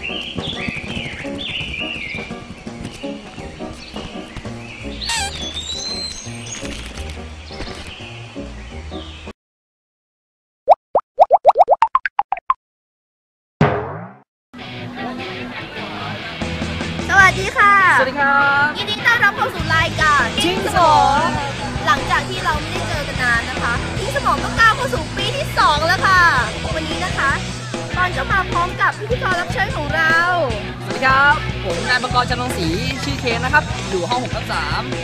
สวัสดีค่ะ สวัสดีครับ ยินดีต้อนรับเข้าสู่รายการทิ้งสมองหลังจาก ตอนก็มาพร้อมกับพิธีกรรับเชิญของเรา สวัสดีครับ ผมนายบังกรจันทร์วงศรีชื่อเคนนะครับ อยู่ห้อง6ทับ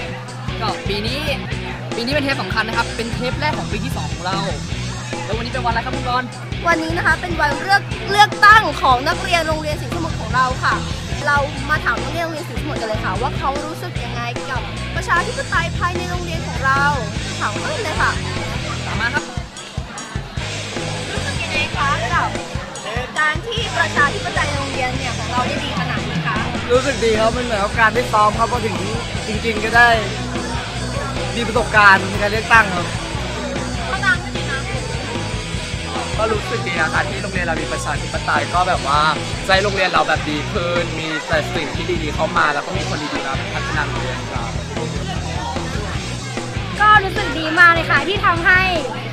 3ก็ปีนี้ปีนี้เป็นเทปสำคัญนะครับ เป็นเทปแรกของปีที่2ของเรา แล้ววันนี้เป็นวันอะไรครับคุณกรณ์วันนี้นะคะเป็นวันเลือกเลือกตั้งของนักเรียนโรงเรียนสิงห์สมุทรของเราค่ะ เรามาถามนักเรียนโรงเรียนสิงห์สมุทรกันเลยค่ะ ว่าเขารู้สึกยังไงกับประชาธิปไตยภายในโรงเรียนของเราถาม รู้สึกดีครับมันเหมือนกับการได้ซ้อมครับพอถึงจริง ๆ ก็ได้มีประสบการณ์ในการเลือกตั้งครับเขาดังไม่ดีนะก็รู้สึกดีนะครับที่โรงเรียนเรามีประชาธิปไตยก็แบบว่าใจโรงเรียนเราแบบดีขึ้นมีแต่สิ่งที่ดีๆเข้ามาแล้วก็มีคนดีๆมาพัฒนาโรงเรียนครับก็รู้สึกดีมากเลยค่ะที่ทำให้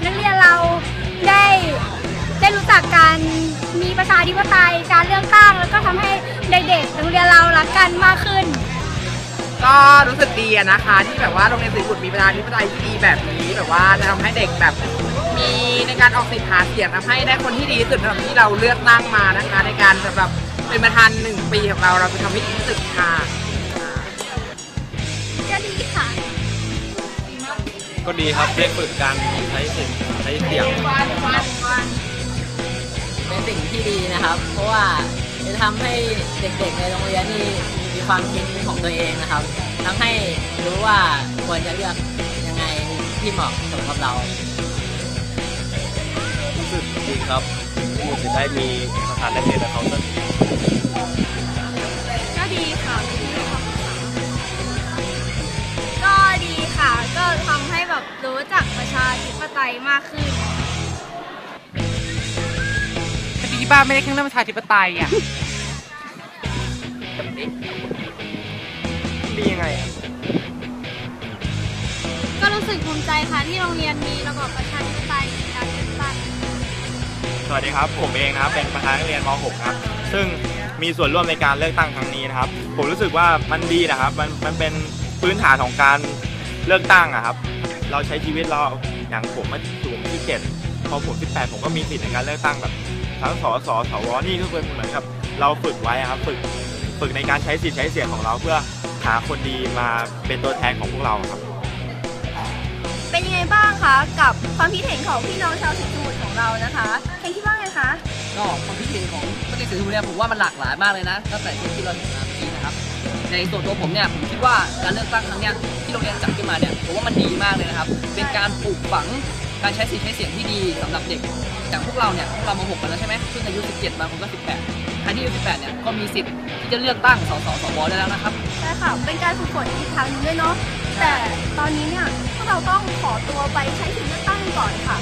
นักเรียนเราได้ได้รู้จักการมีประชาธิปไตยการ ก็รู้สึกดีอะนะคะ ที่แบบว่าโรงเรียนสิงห์บุตรมีประชาธิปไตยที่ดีแบบนี้แบบว่าจะทำให้เด็กแบบมีในการออกสิทธิ์หาเสียงทำให้ได้คนที่ดีที่สุดสำหรับที่เราเลือกตั้งมานะคะ ในการสำหรับเป็นประธานหนึ่งปีของเราเราจะทำให้ดีที่สุดค่ะ ก็ดีค่ะ ก็ดีครับได้ฝึกการใช้เสียงใช้เสียงเป็นสิ่งที่ดีนะครับ เพราะว่าจะทำให้เด็กๆในโรงเรียนนี่มี ความคิดของตัวเองนะครับทำให้รู้ว่าควรจะเลือกยังไงที่เหมาะสมกับเรา รู้สึกดีครับที่จะได้มีประธานนักเรียนกับเขาสักก็ดีค่ะก็ดีค่ะ ก็ทำให้แบบรู้จักประชาธิปไตยมากขึ้นที่บ้านไม่ได้แข่งเรื่องประชาธิปไตยอะ ดียังไงก็รู้สึกภูมิใจค่ะที่โรงเรียนมีระบอบประชาธิปไตยในการเลือกตั้งสวัสดีครับ ผมเองนะครับเป็นประธานนักเรียนม .6 ครับ ซึ่งมีส่วนร่วมในการเลือกตั้งครั้งนี้นะครับ ผมรู้สึกว่ามันดีนะครับ มันมันเป็นพื้นฐานของการเลือกตั้งอะครับ เราใช้ชีวิตเราอย่างผมมาผมที่เจ็ดพอผมที่แปดผมก็มีสิทธิ์ในการเลือกตั้งแบบทั้งสสสวนี่ก็เป็นเหมือนกับเราฝึกไว้อะครับ ฝึกฝึกในการใช้สิทธิ์ใช้เสียงของเราเพื่อ หาคนดีมาเป็นตัวแทนของพวกเราครับ เป็นยังไงบ้างคะกับความคิดเห็นของพี่น้องชาวสิงห์สมุทรของเรานะคะเคนคิดว่าไงคะก็ความคิดเห็นของปฏิเสธทุเรียนผมว่ามันหลากหลายมากเลยนะตั้งแต่ที่เราเห็นมาเมื่อกี้นะครับในส่วนตัวผมเนี่ยผมคิดว่าการเลือกตั้งครั้งเนี้ยที่โรงเรียนจัดขึ้นมาเนี่ยผมว่ามันดีมากเลยนะครับ เป็นการปลูกฝังการใช้สิทธิ์ใช้เสียงที่ดีสำหรับเด็กอย่างพวกเราเนี่ยพวกเรามาหกกันแล้วใช่ไหมเพิ่งอายุ 17 บางคนก็ 18 อันที่28เนี่ยก็มีสิทธิ์ที่จะเลือกตั้งสสสวได้แล้วนะครับใช่ค่ะ เป็นการฝึกฝนอีกทางหนึงด้วยเนาะ แต่ตอนนี้เนี่ยพวกเราต้องขอตัวไปใช้สิทธิ์เลือกตั้งก่อนค่ะ